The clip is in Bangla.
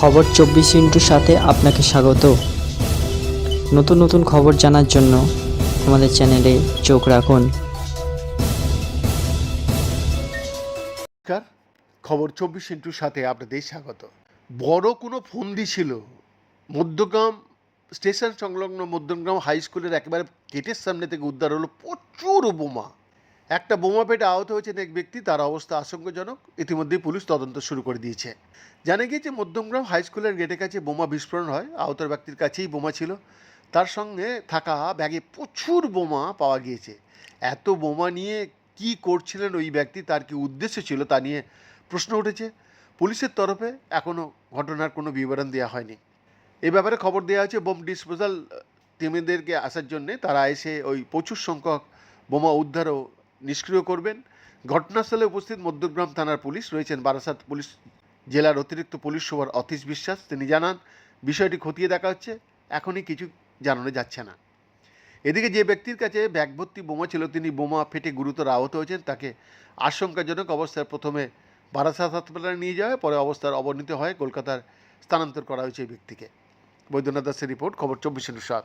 খবর চব্বিশ ইন্টুর সাথে আপনাকে স্বাগত। নতুন নতুন খবর জানার জন্য আমাদের চ্যানেলে চোখ রাখুন। নমস্কার, খবর চব্বিশ ইন্টুর সাথে আপনাদের স্বাগত। বড় কোনো ফন্দি ছিল, মধ্যগ্রাম স্টেশন সংলগ্ন মধ্যগ্রাম হাই স্কুলের একেবারে গেটের সামনে থেকে উদ্ধার হলো প্রচুর বোমা একটা বোমা পেটে আহত হয়েছেন এক ব্যক্তি, তার অবস্থা আশঙ্কাজনক। ইতিমধ্যেই পুলিশ তদন্ত শুরু করে দিয়েছে। জানা গিয়েছে, মধ্যমগ্রাম হাই স্কুলের গেটের কাছে বোমা বিস্ফোরণ হয়। আহত ব্যক্তির কাছেই বোমা ছিল। তার সঙ্গে থাকা ব্যাগে প্রচুর বোমা পাওয়া গিয়েছে। এত বোমা নিয়ে কি করছিলেন ওই ব্যক্তি, তার কি উদ্দেশ্য ছিল তা নিয়ে প্রশ্ন উঠেছে। পুলিশের তরফে এখনও ঘটনার কোনো বিবরণ দেওয়া হয়নি। এ ব্যাপারে খবর দেওয়া হয়েছে, বোম ডিসপোজাল টিমেদেরকে আসার জন্যে তারা এসে ওই প্রচুর সংখ্যক বোমা উদ্ধার ও নিষ্ক্রিয় করবেন। ঘটনাস্থলে উপস্থিত মধ্যগ্রাম থানার পুলিশ রয়েছেন বারাসাত পুলিশ জেলার অতিরিক্ত পুলিশ সুপার অতীশ বিশ্বাস। তিনি জানান, বিষয়টি খতিয়ে দেখা হচ্ছে, এখনই কিছু জানানো যাচ্ছে না। এদিকে যে ব্যক্তির কাছে ব্যাগ ভর্তি বোমা ছিল, তিনি বোমা ফেটে গুরুতর আহত হয়েছেন। তাকে আশঙ্কাজনক অবস্থায় প্রথমে বারাসাত হাসপাতালে নিয়ে যাওয়া পরে অবস্থার অবনতি হয়, কলকাতার স্থানান্তর করা হয়েছে এই ব্যক্তিকে। বৈদ্যনাথ দাসের রিপোর্ট, খবর চব্বিশ সাত।